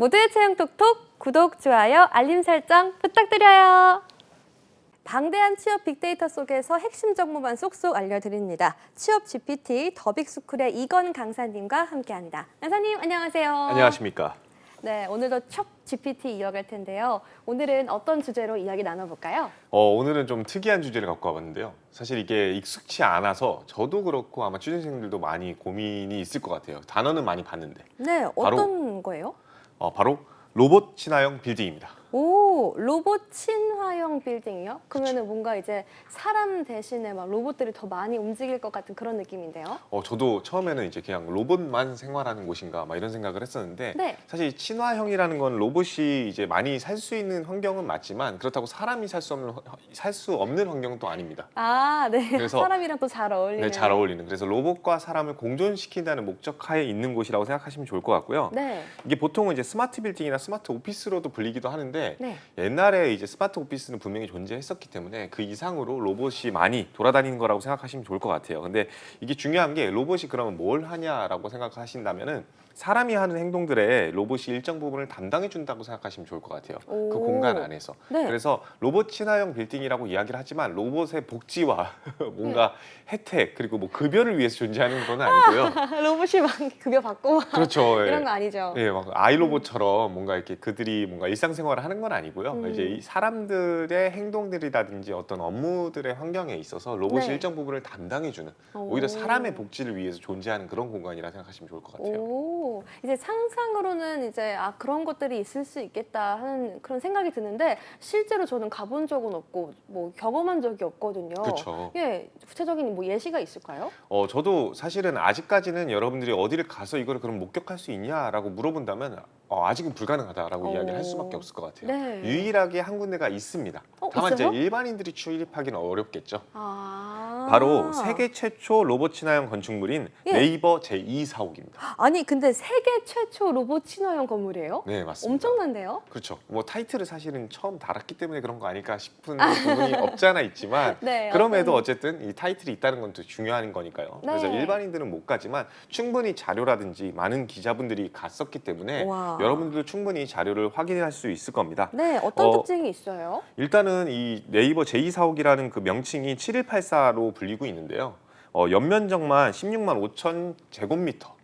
모두의 체형 톡톡 구독, 좋아요, 알림 설정 부탁드려요. 방대한 취업 빅데이터 속에서 핵심 정보만 쏙쏙 알려드립니다. 취업 GPT 더빅스쿨의 이건 강사님과 함께합니다. 강사님 안녕하세요. 안녕하십니까. 네, 오늘도 취업 GPT 이어갈 텐데요. 오늘은 어떤 주제로 이야기 나눠볼까요? 어, 오늘은 좀 특이한 주제를 갖고 와봤는데요. 사실 이게 익숙치 않아서 저도 그렇고 아마 취준생들도 많이 고민이 있을 것 같아요. 단어는 많이 봤는데 네, 어떤 거예요? 어, 바로 로봇 친화형 빌딩입니다. 오, 로봇 친화형 빌딩이요? 그러면은 뭔가 이제 사람 대신에 막 로봇들이 더 많이 움직일 것 같은 그런 느낌인데요. 어, 저도 처음에는 이제 그냥 로봇만 생활하는 곳인가 막 이런 생각을 했었는데 네. 사실 친화형이라는 건 로봇이 이제 많이 살 수 있는 환경은 맞지만 그렇다고 사람이 살 수 없는 살 수 없는 환경은 또 아닙니다. 아, 네. 그래서- 사람이랑 또 잘 어울리는. 네, 잘 어울리는. 그래서 로봇과 사람을 공존시킨다는 목적하에 있는 곳이라고 생각하시면 좋을 것 같고요. 네. 이게 보통은 이제 스마트 빌딩이나 스마트 오피스로도 불리기도 하는데 네. 옛날에 이제 스마트 오피스는 분명히 존재했었기 때문에 그 이상으로 로봇이 많이 돌아다니는 거라고 생각하시면 좋을 것 같아요. 근데 이게 중요한 게 로봇이 그러면 뭘 하냐라고 생각하신다면은 사람이 하는 행동들에 로봇이 일정 부분을 담당해 준다고 생각하시면 좋을 것 같아요. 오. 그 공간 안에서. 네. 그래서 로봇 친화형 빌딩이라고 이야기를 하지만 로봇의 복지와 뭔가 혜택 그리고 뭐 급여를 위해서 존재하는 건 아니고요. 로봇이 막 급여 받고 막 그렇죠. 예. 이런 거 아니죠? 예, 막 아이로봇처럼 뭔가 이렇게 그들이 뭔가 일상생활을 하는 건 아니고요. 음. 이제 이 사람들의 행동들이라든지 어떤 업무들의 환경에 있어서 로봇이 네. 일정 부분을 담당해 주는 오. 오히려 사람의 복지를 위해서 존재하는 그런 공간이라 생각하시면 좋을 것 같아요. 오, 이제 상상으로는 이제 아 그런 것들이 있을 수 있겠다 하는 그런 생각이 드는데 실제로 저는 가본 적은 없고 뭐 경험한 적이 없거든요. 그렇죠. 예, 구체적인 뭐 예시가 있을까요? 어, 저도 사실은 아직까지는 여러분들이 어디를 가서 이거를 그럼 목격할 수 있냐라고 물어본다면 어, 아직은 불가능하다라고 오. 이야기를 할 수밖에 없을 것 같아요. 네. 유일하게 한 군데가 있습니다. 어, 다만 있어요? 이제 일반인들이 출입하기는 어렵겠죠. 아, 바로 세계 최초 로봇 친화형 건축물인 예. 네이버 제2사옥입니다. 아니 근데 세계 최초 로봇 친화형 건물이에요? 네, 맞습니다. 엄청난데요? 그렇죠. 뭐 타이틀을 사실은 처음 달았기 때문에 그런 거 아닐까 싶은 부분이 없지 않아 있지만 네. 그럼에도 어쨌든 이 타이틀이 있다는 건 또 중요한 거니까요. 그래서 네. 일반인들은 못 가지만 충분히 자료라든지 많은 기자분들이 갔었기 때문에 와. 여러분들도 충분히 자료를 확인할 수 있을 겁니다. 네, 어떤 어, 특징이 있어요? 일단은 이 네이버 제2사옥이라는 그 명칭이 7184로 불리고 있는데요. 어, 연면적만 16만 5천 제곱미터.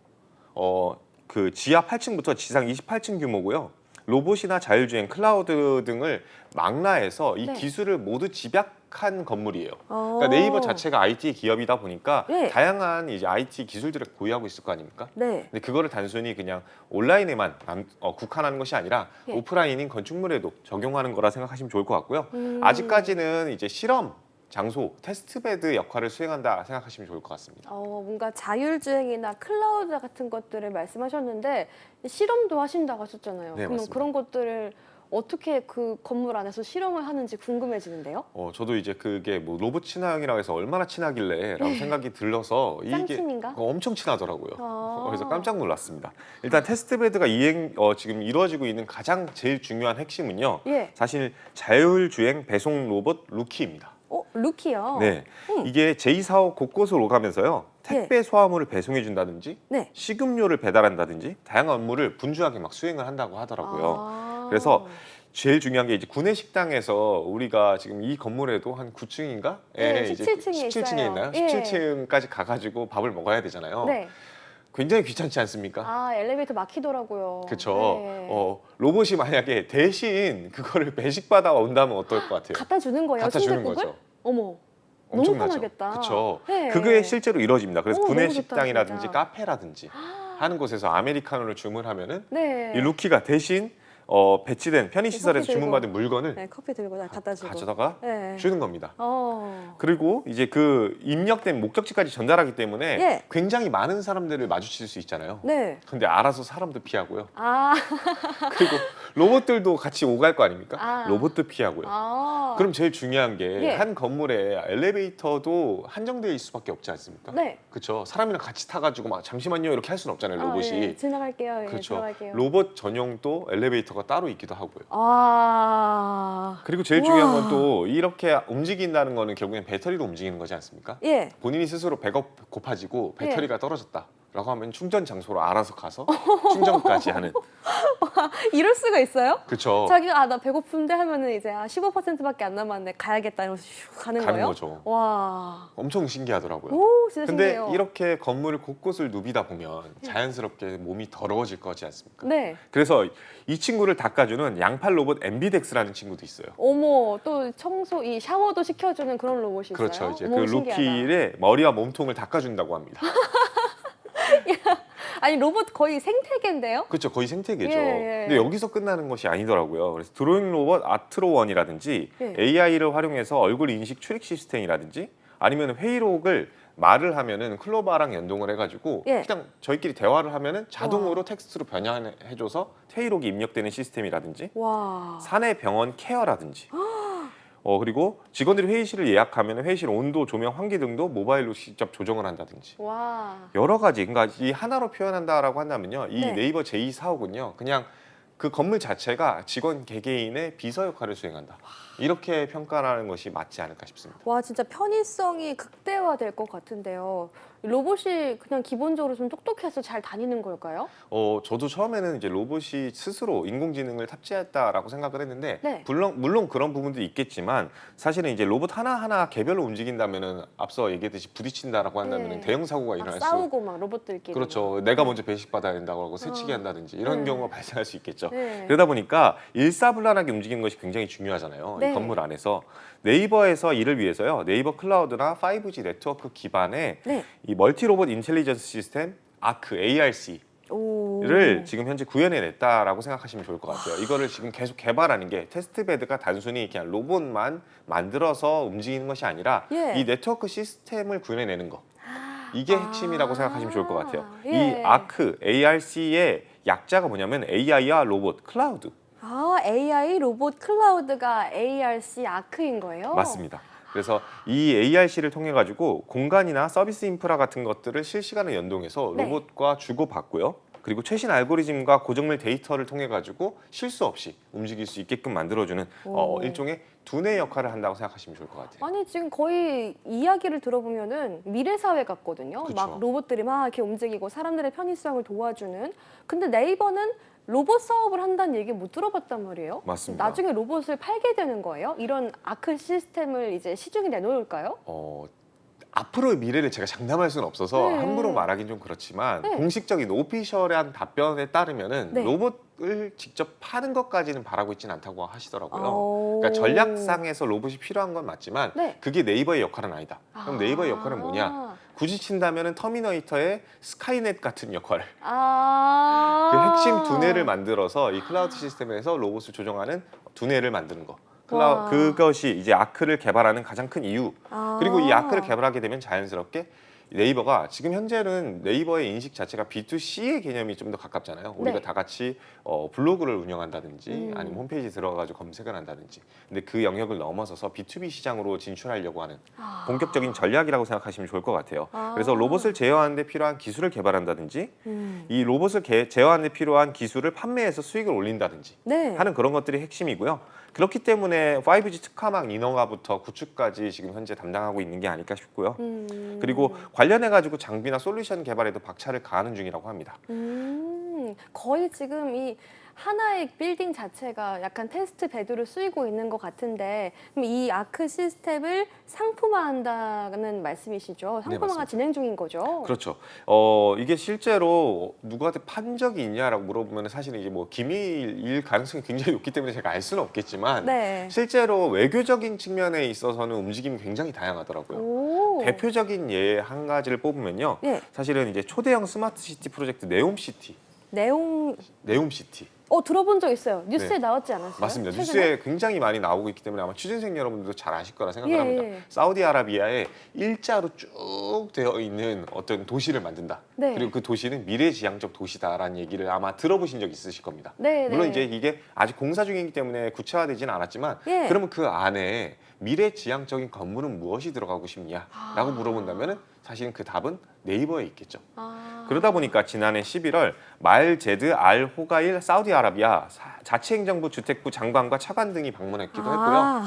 어, 그 지하 8층부터 지상 28층 규모고요. 로봇이나 자율주행, 클라우드 등을 망라해서 이 네. 기술을 모두 집약한 건물이에요. 어. 그러니까 네이버 자체가 IT 기업이다 보니까 네. 다양한 이제 IT 기술들을 보유하고 있을 거 아닙니까? 네. 근데 그거를 단순히 그냥 온라인에만 남- 어, 국한하는 것이 아니라 예. 오프라인인 건축물에도 적용하는 거라 생각하시면 좋을 것 같고요. 음. 아직까지는 이제 실험 장소 테스트베드 역할을 수행한다 생각하시면 좋을 것 같습니다. 어, 뭔가 자율주행이나 클라우드 같은 것들을 말씀하셨는데 실험도 하신다고 하셨잖아요. 네, 그러면 맞습니다. 그런 것들을 어떻게 그 건물 안에서 실험을 하는지 궁금해지는데요. 어, 저도 이제 그게 뭐 로봇 친화형이라고 해서 얼마나 친하길래라고 생각이 들어서 이게 짱친인가? 어, 엄청 친하더라고요. 아. 그래서 깜짝 놀랐습니다. 일단 테스트베드가 이행 어, 지금 이루어지고 있는 가장 제일 중요한 핵심은요. 예. 사실 자율주행 배송 로봇 루키입니다. 어, 루키요. 네, 음. 이게 제2사옥 곳곳을 오가면서요. 택배 소화물을 배송해 준다든지 네. 식음료를 배달한다든지 다양한 업무를 분주하게 막 수행을 한다고 하더라고요. 아. 그래서 제일 중요한 게 이제 구내 식당에서 우리가 지금 이 건물에도 한 9층인가? 네, 17층에 17층에 있어요. 있나요? 예. 17층까지 가가지고 밥을 먹어야 되잖아요. 네. 굉장히 귀찮지 않습니까? 아, 엘리베이터 막히더라고요. 그렇죠. 네. 어, 로봇이 만약에 대신 그거를 배식받아 온다면 어떨 것 같아요? 갖다 주는 거예요. 갖다 주는? 거죠. 어머. 너무 엄청나죠. 편하겠다. 그렇죠. 네. 그게 실제로 이루어집니다. 그래서 오, 구내 너무 좋다, 식당이라든지 진짜. 카페라든지 하는 곳에서 아메리카노를 주문하면은 네. 이 루키가 대신 어, 배치된 편의 시설에서 커피 들고. 주문받은 물건을 네, 커피 들고 다 갖다 주고. 가져다가 네. 주는 겁니다. 어. 그리고 이제 그 입력된 목적지까지 전달하기 때문에 예. 굉장히 많은 사람들을 마주칠 수 있잖아요. 네. 근데 알아서 사람도 피하고요. 아. 그리고 로봇들도 같이 오갈 거 아닙니까? 아. 로봇도 피하고요. 아. 그럼 제일 중요한 게 예. 한 건물에 엘리베이터도 한정되어 있을 수밖에 없지 않습니까? 네. 그렇죠. 사람이랑 같이 타가지고 막 잠시만요 이렇게 할 수는 없잖아요. 로봇이. 아, 예. 지나갈게요. 예, 그렇죠. 들어갈게요. 로봇 전용도 엘리베이터 가 따로 있기도 하고요. 아. 그리고 제일 중요한 우와. 건 또 이렇게 움직인다는 거는 결국엔 배터리로 움직이는 거지 않습니까? 예. 본인이 스스로 배가 고파지고 배터리가 떨어졌다. 라고 하면 충전 장소로 알아서 가서 충전까지 하는 이럴 수가 있어요? 그렇죠. 자기가 아 나 배고픈데 하면은 이제 아 15%밖에 안 남았네 가야겠다 이러면서 슉 가는, 가는 거예요? 거죠. 와. 엄청 신기하더라고요. 오 진짜 근데 신기해요. 이렇게 건물 곳곳을 누비다 보면 자연스럽게 몸이 더러워질 거지 않습니까? 네. 그래서 이 친구를 닦아주는 양팔 로봇 엠비덱스라는 친구도 있어요. 어머 또 청소 이 샤워도 시켜주는 그런 로봇이 있어요. 그렇죠. 이제 어머, 그 신기하다. 루키의 머리와 몸통을 닦아준다고 합니다. 아니 로봇 거의 생태계인데요? 그렇죠. 거의 생태계죠. 예, 예. 근데 여기서 끝나는 것이 아니더라고요. 그래서 드로잉 로봇 아트로원이라든지 예. AI를 활용해서 얼굴 인식 출입 시스템이라든지 아니면 회의록을 말을 하면은 클로바랑 연동을 해가지고 예. 그냥 저희끼리 대화를 하면은 자동으로 텍스트로 변환해줘서 회의록이 입력되는 시스템이라든지 와. 사내 병원 케어라든지 어 그리고 직원들이 회의실을 예약하면 회의실 온도, 조명, 환기 등도 모바일로 직접 조정을 한다든지 와. 여러 가지 그러니까 이 하나로 표현한다라고 한다면요 이 네. 네. 이버 제2 사옥은요 그냥 그 건물 자체가 직원 개개인의 비서 역할을 수행한다 이렇게 평가하는 것이 맞지 않을까 싶습니다. 와 진짜 편의성이 극대화될 것 같은데요. 로봇이 그냥 기본적으로 좀 똑똑해서 잘 다니는 걸까요? 어 저도 처음에는 이제 로봇이 스스로 인공지능을 탑재했다라고 생각을 했는데 네. 물론 물론 그런 부분도 있겠지만 사실은 이제 로봇 하나 하나 개별로 움직인다면은 앞서 얘기했듯이 부딪힌다라고 한다면 네. 은 대형 사고가 막 일어날 수 싸우고 막 로봇들끼리. 그렇죠. 내가 먼저 배식 받아야 된다고 하고 새치기 어. 한다든지 이런 네. 경우가 발생할 수 있겠죠. 네. 그러다 보니까 일사불란하게 움직이는 것이 굉장히 중요하잖아요. 네. 이 건물 안에서 네이버에서 이를 위해서요. 네이버 클라우드나 5G 네트워크 기반의 네. 이 멀티 로봇 인텔리전스 시스템 아크 ARC를 오. 지금 현재 구현해 냈다라고 생각하시면 좋을 것 같아요. 이거를 지금 계속 개발하는 게 테스트 베드가 단순히 그냥 로봇만 만들어서 움직이는 것이 아니라 예. 이 네트워크 시스템을 구현해 내는 거. 이게 아. 핵심이라고 생각하시면 좋을 것 같아요. 예. 이 아크 ARC의 약자가 뭐냐면 AI와 로봇 클라우드 아 AI 로봇 클라우드가 ARC 아크인 거예요? 맞습니다. 그래서 이 ARC를 통해 가지고 공간이나 서비스 인프라 같은 것들을 실시간으로 연동해서 네. 로봇과 주고 받고요. 그리고 최신 알고리즘과 고정밀 데이터를 통해 가지고 실수 없이 움직일 수 있게끔 만들어주는 어, 오. 일종의 두뇌 역할을 한다고 생각하시면 좋을 것 같아요. 아니 지금 거의 이야기를 들어보면은 미래 사회 같거든요. 그쵸. 막 로봇들이 막 이렇게 움직이고 사람들의 편의성을 도와주는. 근데 네이버는 로봇 사업을 한다는 얘기 못 들어봤단 말이에요. 맞습니다. 나중에 로봇을 팔게 되는 거예요? 이런 아크 시스템을 이제 시중에 내놓을까요? 어, 앞으로의 미래를 제가 장담할 수는 없어서 네. 함부로 말하긴 좀 그렇지만 네. 공식적인 오피셜한 답변에 따르면은 네. 로봇을 직접 파는 것까지는 바라고 있지는 않다고 하시더라고요. 오. 그러니까 전략상에서 로봇이 필요한 건 맞지만 네. 그게 네이버의 역할은 아니다. 그럼 아. 네이버의 역할은 뭐냐? 굳이 친다면은 터미네이터의 스카이넷 같은 역할. 아. 그 핵심 두뇌를 만들어서 이 클라우드 시스템에서 로봇을 조정하는 두뇌를 만드는 거. 클라우, 와. 그것이 이제 아크를 개발하는 가장 큰 이유. 아. 그리고 이 아크를 개발하게 되면 자연스럽게 네이버가 지금 현재는 네이버의 인식 자체가 B2C의 개념이 좀 더 가깝잖아요. 우리가 네. 다 같이 어, 블로그를 운영한다든지 음. 아니면 홈페이지 들어가가지고 검색을 한다든지. 근데 그 영역을 넘어서서 B2B 시장으로 진출하려고 하는 아. 본격적인 전략이라고 생각하시면 좋을 것 같아요. 아. 그래서 로봇을 제어하는 데 필요한 기술을 개발한다든지 음. 이 로봇을 개- 제어하는 데 필요한 기술을 판매해서 수익을 올린다든지 네. 하는 그런 것들이 핵심이고요. 그렇기 때문에 5G 특화망 인허가부터 구축까지 지금 현재 담당하고 있는 게 아닐까 싶고요. 음. 그리고 관련해 가지고 장비나 솔루션 개발에도 박차를 가하는 중이라고 합니다. 음, 거의 지금 이 하나의 빌딩 자체가 약간 테스트 베드로 쓰이고 있는 것 같은데 그럼 이 아크 시스템을 상품화한다는 말씀이시죠? 상품화가 맞습니다. 진행 중인 거죠? 그렇죠. 어 이게 실제로 누구한테 판 적이 있냐라고 물어보면 사실은 이게 뭐 기밀일 가능성이 굉장히 높기 때문에 제가 알 수는 없겠지만 네. 실제로 외교적인 측면에 있어서는 움직임이 굉장히 다양하더라고요. 오. 대표적인 예 한 가지를 뽑으면요. 예. 사실은 이제 초대형 스마트 시티 프로젝트 네옴시티, 내용 네옴시티 어 들어본 적 있어요. 뉴스에 네. 나왔지 않았어요? 맞습니다. 최근에? 뉴스에 굉장히 많이 나오고 있기 때문에 아마 취준생 여러분들도 잘 아실 거라 생각을 예, 합니다. 예. 사우디아라비아에 일자로 쭉 되어 있는 어떤 도시를 만든다. 네. 그리고 그 도시는 미래지향적 도시다라는 얘기를 아마 들어보신 적 있으실 겁니다. 네, 물론 네. 이제 이게 아직 공사 중이기 때문에 구체화되지는 않았지만 예. 그러면 그 안에 미래지향적인 건물은 무엇이 들어가고 싶냐라고 아. 물어본다면은 사실은 그 답은 네이버에 있겠죠. 아. 그러다 보니까 지난해 11월 말 제드 알 호가일 사우디아라비아 사- 자치행정부 주택부 장관과 차관 등이 방문했기도 했고요. 아.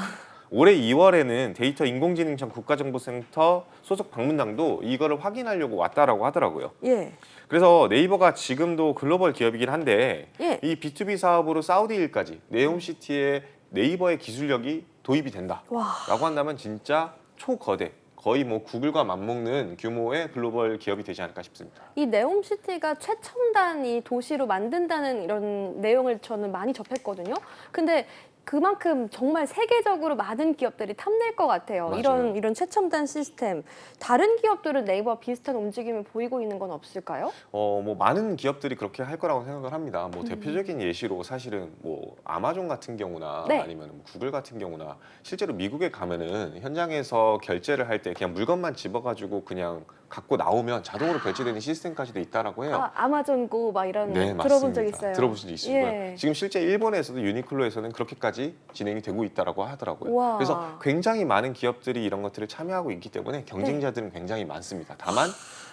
올해 2월에는 데이터 인공지능청 국가정보센터 소속 방문당도 이거를 확인하려고 왔다라고 하더라고요. 예. 그래서 네이버가 지금도 글로벌 기업이긴 한데 예. 이 B2B 사업으로 사우디 일까지 네옴시티에 네이버의 기술력이 도입이 된다라고 와. 한다면 진짜 초거대 거의 뭐 구글과 맞먹는 규모의 글로벌 기업이 되지 않을까 싶습니다. 이 네옴시티가 최첨단 이 도시로 만든다는 이런 내용을 저는 많이 접했거든요. 근데 그만큼 정말 세계적으로 많은 기업들이 탐낼 것 같아요. 맞아요. 이런 이런 최첨단 시스템. 다른 기업들은 네이버와 비슷한 움직임을 보이고 있는 건 없을까요? 어, 뭐 많은 기업들이 그렇게 할 거라고 생각을 합니다. 음. 뭐 대표적인 예시로 사실은 뭐 아마존 같은 경우나 네. 아니면 뭐 구글 같은 경우나 실제로 미국에 가면은 현장에서 결제를 할 때 그냥 물건만 집어가지고 그냥 갖고 나오면 자동으로 결제되는 시스템까지도 있다라고 해요. 아, 아마존 고막 이런 네, 거 들어본 맞습니다. 적 있어요. 들어보신 적 있으시고요. 예. 지금 실제 일본에서도 유니클로에서는 그렇게까지 진행이 되고 있다라고 하더라고요. 우와. 그래서 굉장히 많은 기업들이 이런 것들을 참여하고 있기 때문에 경쟁자들은 굉장히 많습니다. 다만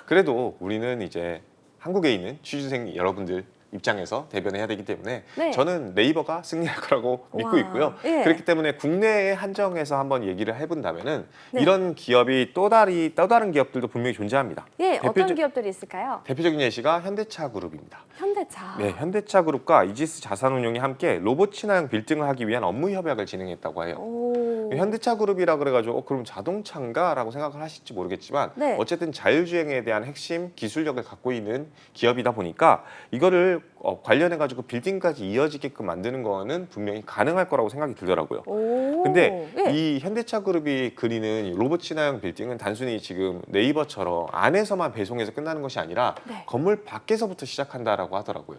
그래도 우리는 이제 한국에 있는 취준생 여러분들 입장에서 대변해야 되기 때문에 네. 저는 네이버가 승리할 거라고 믿고. 있고요. 예. 그렇기 때문에 국내에 한정해서 한번 얘기를 해본다면은 네. 이런 기업이 또 다리 또 다른 기업들도 분명히 존재합니다. 예, 어떤 대표적- 기업들이 있을까요? 대표적인 예시가 현대차 그룹입니다. 현대차. 네, 현대차 그룹과 이지스 자산운용이 함께 로봇 친화형 빌딩을 하기 위한 업무 협약을 진행했다고 해요. 오. 현대차 그룹이라 그래가지고 어, 그럼 자동차인가라고 생각을 하실지 모르겠지만 네. 어쨌든 자율주행에 대한 핵심 기술력을 갖고 있는 기업이다 보니까 이거를 어, 관련해가지고 빌딩까지 이어지게끔 만드는 거는 분명히 가능할 거라고 생각이 들더라고요. 오. 근데 예. 이 현대차 그룹이 그리는 이 로봇 친화형 빌딩은 단순히 지금 네이버처럼 안에서만 배송해서 끝나는 것이 아니라 네. 건물 밖에서부터 시작한다라고 하더라고요.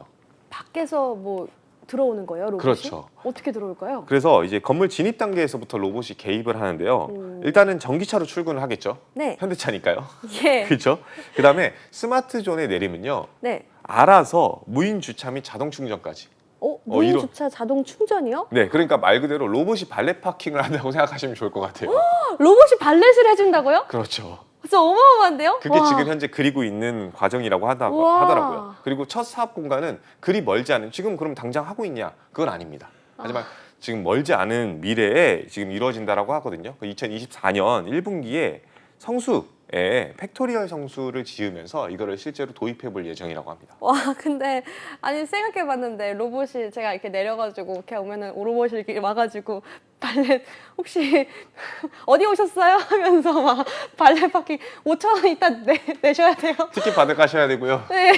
밖에서 뭐 들어오는 거예요, 로봇이? 그렇죠. 어떻게 들어올까요? 그래서 이제 건물 진입 단계에서부터 로봇이 개입을 하는데요. 음. 일단은 전기차로 출근을 하겠죠. 네. 현대차니까요. 예. 그렇죠. 그다음에 스마트 존에 내리면요. 네. 알아서 무인 주차 및 자동 충전까지. 어, 무인 이런- 주차 자동 충전이요? 네, 그러니까 말 그대로 로봇이 발레 파킹을 한다고 생각하시면 좋을 것 같아요. 로봇이 발렛을 해준다고요? 그렇죠. 진짜 어마어마한데요? 그게 와. 지금 현재 그리고 있는 과정이라고 하다. 하더라고요. 그리고 첫 사업 공간은 그리 멀지 않은 지금 그럼 당장 하고 있냐? 그건 아닙니다. 하지만 지금 멀지 않은 미래에 지금 이루어진다라고 하거든요. 그 2024년 1분기에 성수에 팩토리얼 성수를 지으면서 이거를 실제로 도입해 볼 예정이라고 합니다. 와 근데 아니 생각해봤는데 로봇이 제가 이렇게 내려가지고 이렇게 오면은 로봇이 이렇게 와가지고 발렛 혹시 어디 오셨어요? 하면서 막 발렛 파킹 5천 원 이따 내, 내셔야 돼요. 티켓 받아 가셔야 되고요. 네,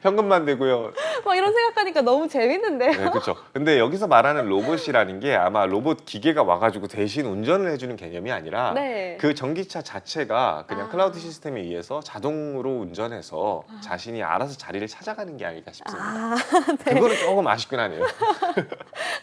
현금만 되고요. 막 이런 생각하니까 너무 재밌는데. 네, 그렇죠. 근데 여기서 말하는 로봇이라는 게 아마 로봇 기계가 와가지고 대신 운전을 해주는 개념이 아니라 네. 그 전기차 자체가 그냥 아. 클라우드 시스템에 의해서 자동으로 운전해서 자신이 알아서 자리를 찾아가는 게 아닐까 싶습니다. 아, 그거는 조금 아쉽긴 하네요.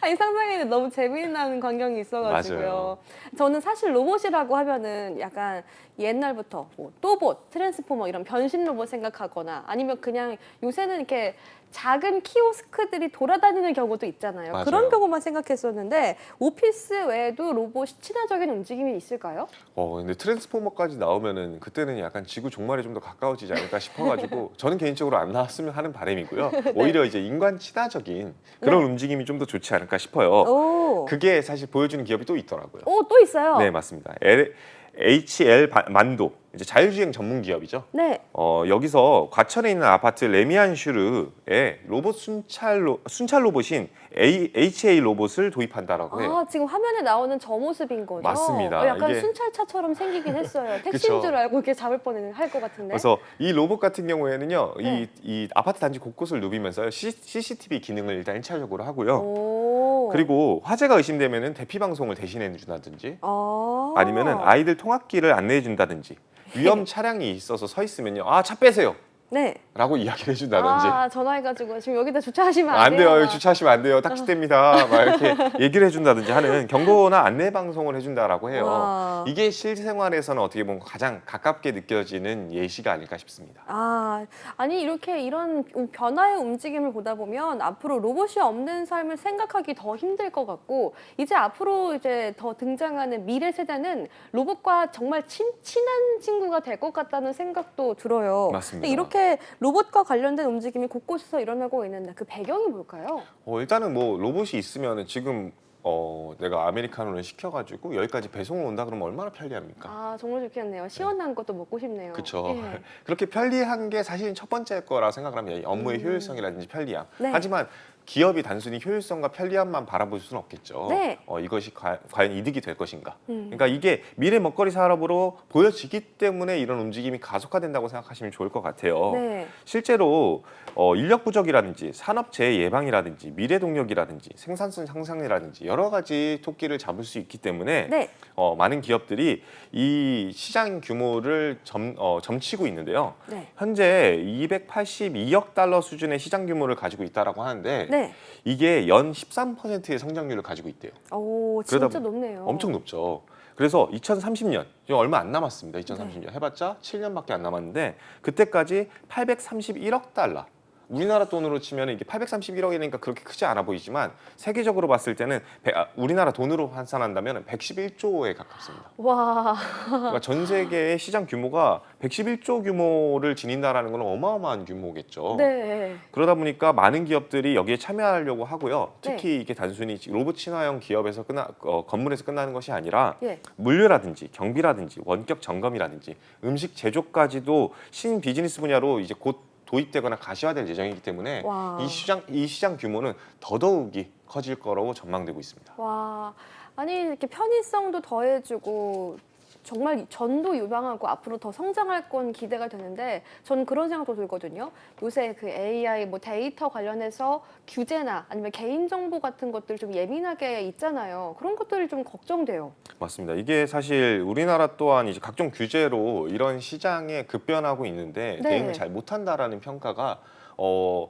아니 상상에는 너무 재미나는 광경이 있어가지고요. 맞아요. 저는 사실 로봇이라고 하면은 약간 옛날부터 뭐 또봇, 트랜스포머 이런 변신 로봇 생각하거나 아니면 그냥 요새는 이렇게 작은 키오스크들이 돌아다니는 경우도 있잖아요. 맞아요. 그런 경우만 생각했었는데 오피스 외에도 로봇이 친화적인 움직임이 있을까요? 어, 근데 트랜스포머까지 나오면은 그때는 약간 지구 종말에 좀 더 가까워지지 않을까 싶어가지고 저는 개인적으로 안 나왔으면 하는 바람이고요. 오히려 이제 인간 친화적인 그런 움직임이 좀 더 좋지 않을까 싶어요. 오, 그게 사실 보여주는 기업이 또 있더라고요. 오, 또 있어요. 네, 맞습니다. L, HL 바- 만도 이제 자율주행 전문 기업이죠. 네. 어, 여기서 과천에 있는 아파트 레미안슈르에 로봇 순찰 로, 순찰 로봇인 A, HA 로봇을 도입한다라고 해요. 아, 지금 화면에 나오는 저 모습인 거죠? 맞습니다. 어, 약간 이게- 순찰차처럼 생기긴 했어요. 택시인 그쵸. 줄 알고 이렇게 잡을 뻔했는 할것 같은데. 그래서 이 로봇 같은 경우에는요, 네. 이, 이 아파트 단지 곳곳을 누비면서 CCTV 기능을 일단 1차적으로 하고요. 오. 그리고 화재가 의심되면은 대피 방송을 대신해 준다든지 아. 아니면은 아이들 통학길을 안내해 준다든지 위험 차량이 있어서 서 있으면요, 아 차 빼세요. 네. 라고 이야기를 해준다든지 아, 전화해가지고 지금 여기다 주차하시면 안, 안 돼요. 여기 막. 주차하시면 안 돼요. 딱지됩니다. 막 이렇게 얘기를 해준다든지 하는 경고나 안내 방송을 해준다라고 해요. 와. 이게 실생활에서는 어떻게 보면 가장 가깝게 느껴지는 예시가 아닐까 싶습니다. 아, 아니 이렇게 이런 변화의 움직임을 보다 보면 앞으로 로봇이 없는 삶을 생각하기 더 힘들 것 같고 이제 앞으로 이제 더 등장하는 미래 세대는 로봇과 정말 친, 친한 친구가 될 것 같다는 생각도 들어요. 맞습니다. 근데 이렇게 로봇과 관련된 움직임이 곳곳에서 일어나고 있는데 그 배경이 뭘까요? 어, 일단은 뭐 로봇이 있으면 지금 어, 내가 아메리카노를 시켜가지고 여기까지 배송을 온다 그러면 얼마나 편리합니까? 아 정말 좋겠네요. 시원한 것도 먹고 싶네요. 그렇죠. 예. 그렇게 편리한 게 사실 첫 번째 거라 생각을. 이 업무의 음. 효율성이라든지 편리함. 네. 하지만 기업이 단순히 효율성과 편리함만 바라볼 수는 없겠죠. 네. 어, 이것이 과, 과연 이득이 될 것인가. 음. 그러니까 이게 미래 먹거리 산업으로 보여지기 때문에 이런 움직임이 가속화된다고 생각하시면 좋을 것 같아요. 네. 실제로 어, 인력 부족이라든지 산업 재해 예방이라든지 미래 동력이라든지 생산성 향상이라든지 여러 가지 토끼를 잡을 수 있기 때문에 네. 어, 많은 기업들이 이 시장 규모를 점, 어, 점치고 있는데요. 네. 현재 282억 달러 수준의 시장 규모를 가지고 있다라고 하는데 네. 이게 연 13%의 성장률을 가지고 있대요. 오 그러다 진짜 보- 높네요. 엄청 높죠. 그래서 2030년 지금 얼마 안 남았습니다. 2030년 해봤자 7년밖에 안 남았는데 그때까지 831억 달러. 우리나라 돈으로 치면 이게 831억이니까 그렇게 크지 않아 보이지만 세계적으로 봤을 때는 배- 아, 우리나라 돈으로 환산한다면 111조에 가깝습니다. 와. 그러니까 전 세계의 시장 규모가 111조 규모를 지닌다라는 건 어마어마한 규모겠죠. 네. 그러다 보니까 많은 기업들이 여기에 참여하려고 하고요. 특히 네. 이게 단순히 로봇 친화형 기업에서 끝나 어, 건물에서 끝나는 것이 아니라 예. 물류라든지 경비라든지 원격 점검이라든지 음식 제조까지도 신 비즈니스 분야로 이제 곧 도입되거나 가시화될 예정이기 때문에 와. 이 시장 이 시장 규모는 더더욱이 커질 거라고 전망되고 있습니다. 와. 아니 이렇게 편의성도 더해주고 정말 전도 유망하고 앞으로 더 성장할 건 기대가 되는데 저는 그런 생각도 들거든요. 요새 그 AI 뭐 데이터 관련해서 규제나 아니면 개인 정보 같은 것들 좀 예민하게 있잖아요. 그런 것들이 좀 걱정돼요. 맞습니다. 이게 사실 우리나라 또한 이제 각종 규제로 이런 시장에 급변하고 있는데 네. 대응을 잘 못한다라는 평가가 어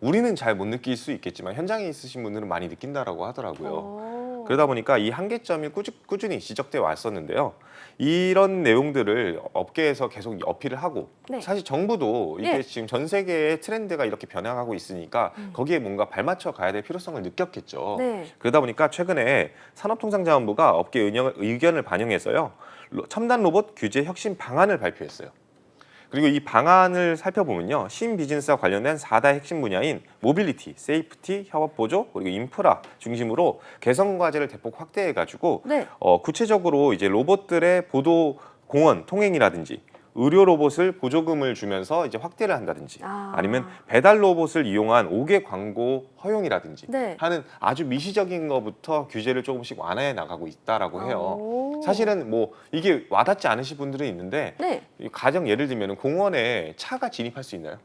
우리는 잘 못 느낄 수 있겠지만 현장에 있으신 분들은 많이 느낀다라고 하더라고요. 어. 그러다 보니까 이 한계점이 꾸준, 꾸준 히 지적돼 왔었는데요. 이런 내용들을 업계에서 계속 어필을 하고 네. 사실 정부도 이게 예. 지금 전 세계의 트렌드가 이렇게 변화하고 있으니까 음. 거기에 뭔가 발맞춰 가야 될 필요성을 느꼈겠죠. 네. 그러다 보니까 최근에 산업통상자원부가 업계 의견- 의견을 반영해서요 로- 첨단 로봇 규제 혁신 방안을 발표했어요. 그리고 이 방안을 살펴보면요 신비즈니스와 관련된 4다 핵심 분야인 모빌리티, 세이프티, 협업 보조 그리고 인프라 중심으로 개선 과제를 대폭 확대해 가지고 네. 어, 구체적으로 이제 로봇들의 보도 공원 통행이라든지 의료 로봇을 보조금을 주면서 이제 확대를 한다든지 아. 아니면 배달 로봇을 이용한 5개 광고 허용이라든지 네. 하는 아주 미시적인 것부터 규제를 조금씩 완화해 나가고 있다라고 해요. 오. 사실은 뭐 이게 와닿지 않으실 분들은 있는데 네. 이 가정 예를 들면 공원에 차가 진입할 수 있나요?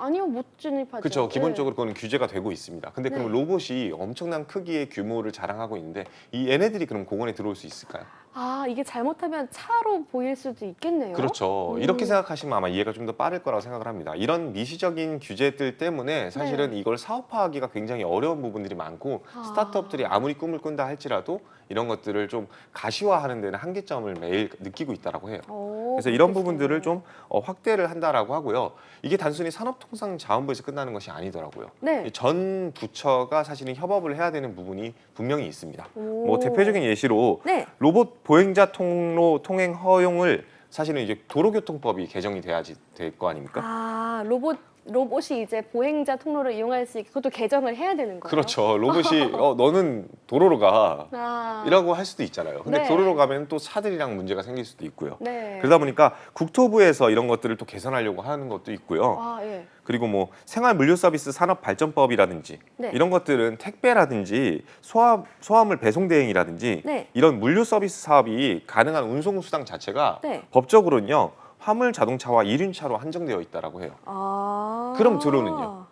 아니요 못 진입하죠. 그렇죠. 네. 기본적으로 그거는 규제가 되고 있습니다. 근데 그럼 네. 로봇이 엄청난 크기의 규모를 자랑하고 있는데 이 얘네들이 그럼 공원에 들어올 수 있을까요? 아 이게 잘못하면 차로 보일 수도 있겠네요. 그렇죠. 음. 이렇게 생각하시면 아마 이해가 좀 더 빠를 거라고 생각을 합니다. 이런 미시적인 규제들 때문에 사실은 네. 이걸 사업화하기가 굉장히 어려운 부분들이 많고 아. 스타트업들이 아무리 꿈을 꾼다 할지라도 이런 것들을 좀 가시화하는 데는 한계점을 매일 느끼고 있다라고 해요. 오, 그래서 이런 그렇겠어요. 부분들을 좀 어, 확대를 한다라고 하고요. 이게 단순히 산업통상자원부에서 끝나는 것이 아니더라고요. 네. 이전 부처가 사실은 협업을 해야 되는 부분이 분명히 있습니다. 오. 뭐 대표적인 예시로 네. 로봇 보행자 통로 통행 허용을 사실은 이제 도로교통법이 개정이 돼야지 될 거 아닙니까? 아 로봇 로봇이 이제 보행자 통로를 이용할 수 있게 그것도 개정을 해야 되는 거예요. 그렇죠. 로봇이 어 너는 도로로 가 아. 이라고 할 수도 있잖아요. 근데 네. 도로로 가면 또 차들이랑 문제가 생길 수도 있고요. 네. 그러다 보니까 국토부에서 이런 것들을 또 개선하려고 하는 것도 있고요. 아 예. 그리고 뭐 생활 물류 서비스 산업 발전법이라든지 네. 이런 것들은 택배라든지 소화 소화물 배송 대행이라든지 네. 이런 물류 서비스 사업이 가능한 운송 수당 자체가 네. 법적으로는요 화물 자동차와 이륜차로 한정되어 있다라고 해요. 아. 그럼 드론은요?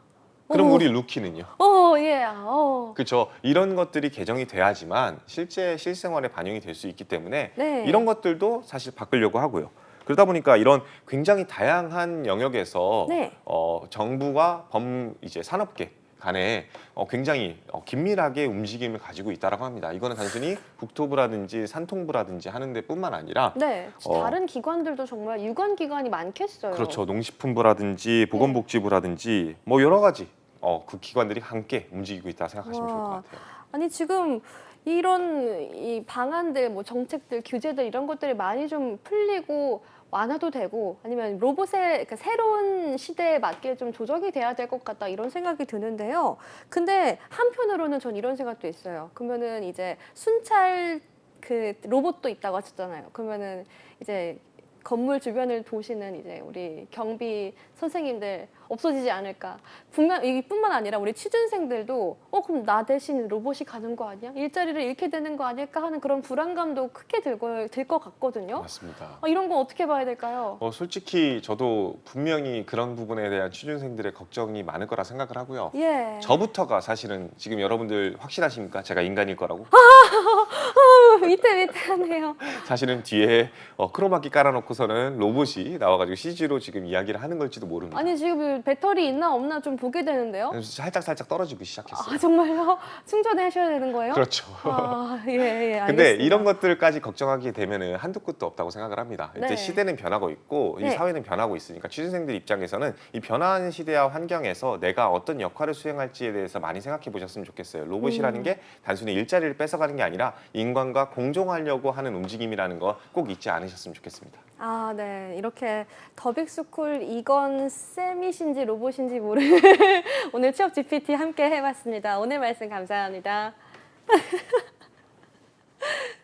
그럼 어. 우리 루키는요? 어 예. 어. 그렇죠. 이런 것들이 개정이 돼야지만 실제 실생활에 반영이 될 수 있기 때문에 네. 이런 것들도 사실 바꾸려고 하고요. 그러다 보니까 이런 굉장히 다양한 영역에서 네. 어, 정부와 범 이제 산업계 간에 어, 굉장히 어, 긴밀하게 움직임을 가지고 있다라고 합니다. 이거는 단순히 국토부라든지 산통부라든지 하는 데 뿐만 아니라 네. 어. 다른 기관들도 정말 유관 기관이 많겠어요. 그렇죠. 농식품부라든지 보건복지부라든지 뭐 여러 가지 어, 그 기관들이 함께 움직이고 있다 생각하시면 좋을 것 와. 같아요. 아니 지금 이런 이 방안들 뭐 정책들 규제들 이런 것들이 많이 좀 풀리고 완화도 되고 아니면 로봇의 그 새로운 시대에 맞게 좀 조정이 돼야 될 것 같다 이런 생각이 드는데요. 근데 한편으로는 전 이런 생각도 있어요. 그러면은 이제 순찰 그 로봇도 있다고 하셨잖아요. 그러면은 이제 건물 주변을 도시는 이제 우리 경비 선생님들 없어지지 않을까. 분명 이뿐만 아니라 우리 취준생들도 어 그럼 나 대신 로봇이 가는 거 아니야? 일자리를 잃게 되는 거 아닐까 하는 그런 불안감도 크게 들고 들 것 같거든요. 맞습니다. 어, 이런 거 어떻게 봐야 될까요? 어, 솔직히 저도 분명히 그런 부분에 대한 취준생들의 걱정이 많을 거라 생각을 하고요. 예. 저부터가 사실은 지금 여러분들 확신하십니까? 제가 인간일 거라고? 위태위태하네요. 사실은 뒤에 어, 크로마키 깔아놓고서는 로봇이 나와가지고 CG로 지금 이야기를 하는 걸지도 모릅니다. 아니 지금 배터리 있나 없나 좀 보게 되는데요. 살짝 살짝 떨어지고 시작했어요. 아 정말요? 충전하셔야 되는 거예요? 그렇죠. 아, 예, 예. 근데 알겠습니다. 이런 것들까지 걱정하게 되면은 한두 끝도 없다고 생각을 합니다. 이제 네. 시대는 변하고 있고 이 네. 사회는 변하고 있으니까 취준생들 입장에서는 이 변화하는 시대와 환경에서 내가 어떤 역할을 수행할지에 대해서 많이 생각해 보셨으면 좋겠어요. 로봇이라는 음. 게 단순히 일자리를 뺏어가는 게 아니라 인간과 공존하려고 하는 움직임이라는 거 꼭 잊지 않으셨으면 좋겠습니다. 아, 네. 이렇게 더빅스쿨 이건 쌤이신지 로봇인지 모르는 오늘 취업 GPT 함께 해봤습니다. 오늘 말씀 감사합니다.